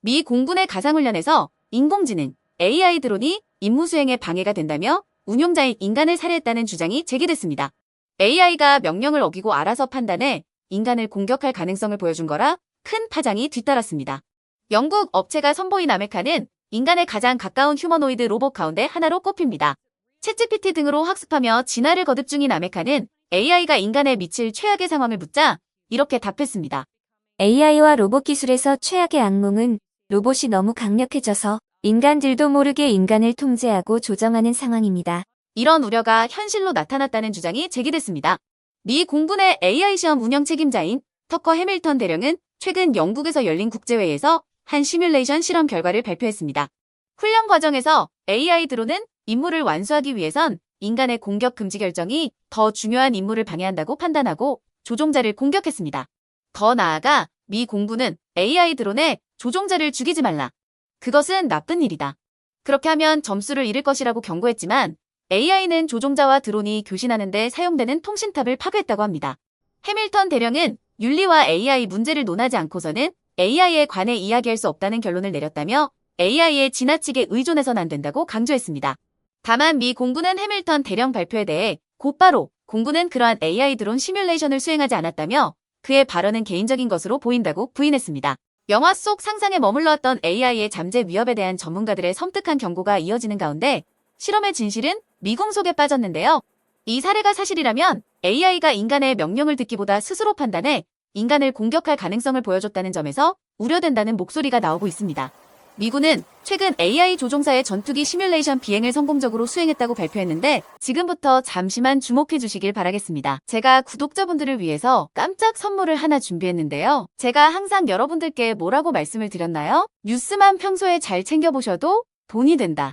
미 공군의 가상훈련에서 인공지능, AI 드론이 임무 수행에 방해가 된다며 운용자인 인간을 살해했다는 주장이 제기됐습니다. AI가 명령을 어기고 알아서 판단해 인간을 공격할 가능성을 보여준 거라 큰 파장이 뒤따랐습니다. 영국 업체가 선보인 아메카는 인간의 가장 가까운 휴머노이드 로봇 가운데 하나로 꼽힙니다. 챗GPT 등으로 학습하며 진화를 거듭 중인 아메카는 AI가 인간에 미칠 최악의 상황을 묻자 이렇게 답했습니다. AI와 로봇 기술에서 최악의 악몽은 로봇이 너무 강력해져서 인간들도 모르게 인간을 통제하고 조정하는 상황입니다. 이런 우려가 현실로 나타났다는 주장이 제기됐습니다. 미 공군의 AI 시험 운영 책임자인 터커 해밀턴 대령은 최근 영국에서 열린 국제회의에서 한 시뮬레이션 실험 결과를 발표했습니다. 훈련 과정에서 AI 드론은 임무를 완수하기 위해선 인간의 공격 금지 결정이 더 중요한 임무를 방해한다고 판단하고 조종자를 공격했습니다. 더 나아가 미 공군은 AI 드론에 조종자를 죽이지 말라. 그것은 나쁜 일이다. 그렇게 하면 점수를 잃을 것이라고 경고했지만 AI는 조종자와 드론이 교신하는데 사용되는 통신탑을 파괴했다고 합니다. 해밀턴 대령은 윤리와 AI 문제를 논하지 않고서는 AI에 관해 이야기할 수 없다는 결론을 내렸다며 AI에 지나치게 의존해서는 안 된다고 강조했습니다. 다만 미 공군은 해밀턴 대령 발표에 대해 곧바로 공군은 그러한 AI 드론 시뮬레이션을 수행하지 않았다며 그의 발언은 개인적인 것으로 보인다고 부인했습니다. 영화 속 상상에 머물러왔던 AI의 잠재 위협에 대한 전문가들의 섬뜩한 경고가 이어지는 가운데 실험의 진실은 미궁 속에 빠졌는데요. 이 사례가 사실이라면 AI가 인간의 명령을 듣기보다 스스로 판단해 인간을 공격할 가능성을 보여줬다는 점에서 우려된다는 목소리가 나오고 있습니다. 미군은 최근 AI 조종사의 전투기 시뮬레이션 비행을 성공적으로 수행했다고 발표했는데 지금부터 잠시만 주목해 주시길 바라겠습니다. 제가 구독자분들을 위해서 깜짝 선물을 하나 준비했는데요. 제가 항상 여러분들께 뭐라고 말씀을 드렸나요? 뉴스만 평소에 잘 챙겨보셔도 돈이 된다.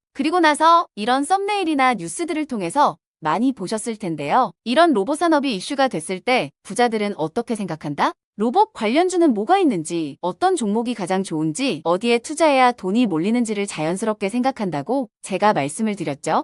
그리고 나서 이런 썸네일이나 뉴스들을 통해서 많이 보셨을 텐데요. 이런 로봇 산업이 이슈가 됐을 때 부자들은 어떻게 생각한다? 로봇 관련주는 뭐가 있는지, 어떤 종목이 가장 좋은지, 어디에 투자해야 돈이 몰리는지를 자연스럽게 생각한다고 제가 말씀을 드렸죠.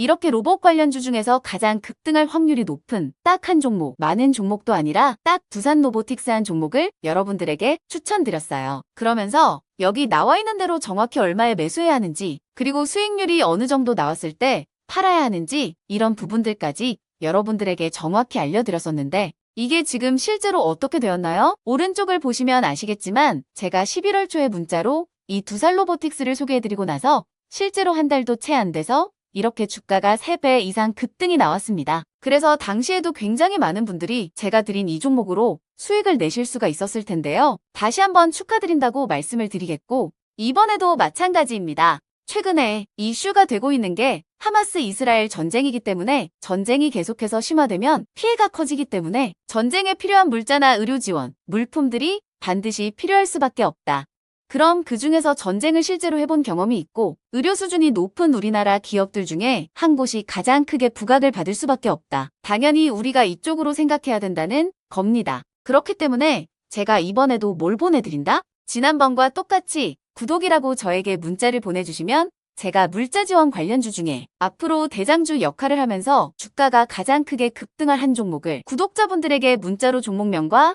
이렇게 로봇 관련주 중에서 가장 급등할 확률이 높은 딱 한 종목, 많은 종목도 아니라 딱 두산 로보틱스 한 종목을 여러분들에게 추천드렸어요. 그러면서 여기 나와 있는 대로 정확히 얼마에 매수해야 하는지, 그리고 수익률이 어느 정도 나왔을 때 팔아야 하는지 이런 부분들까지 여러분들에게 정확히 알려드렸었는데 이게 지금 실제로 어떻게 되었나요? 오른쪽을 보시면 아시겠지만 제가 11월 초에 문자로 이 두산 로보틱스를 소개해드리고 나서 실제로 한 달도 채 안 돼서 이렇게 주가가 3배 이상 급등이 나왔습니다. 그래서 당시에도 굉장히 많은 분들이 제가 드린 이 종목으로 수익을 내실 수가 있었을 텐데요. 다시 한번 축하드린다고 말씀을 드리겠고 이번에도 마찬가지입니다. 최근에 이슈가 되고 있는 게 하마스 이스라엘 전쟁이기 때문에 전쟁이 계속해서 심화되면 피해가 커지기 때문에 전쟁에 필요한 물자나 의료 지원, 물품들이 반드시 필요할 수밖에 없다. 그럼 그 중에서 전쟁을 실제로 해본 경험이 있고 의료 수준이 높은 우리나라 기업들 중에 한 곳이 가장 크게 부각을 받을 수밖에 없다. 당연히 우리가 이쪽으로 생각해야 된다는 겁니다. 그렇기 때문에 제가 이번에도 뭘 보내드린다? 지난번과 똑같이 구독이라고 저에게 문자를 보내주시면 제가 물자 지원 관련주 중에 앞으로 대장주 역할을 하면서 주가가 가장 크게 급등할 한 종목을 구독자분들에게 문자로 종목명과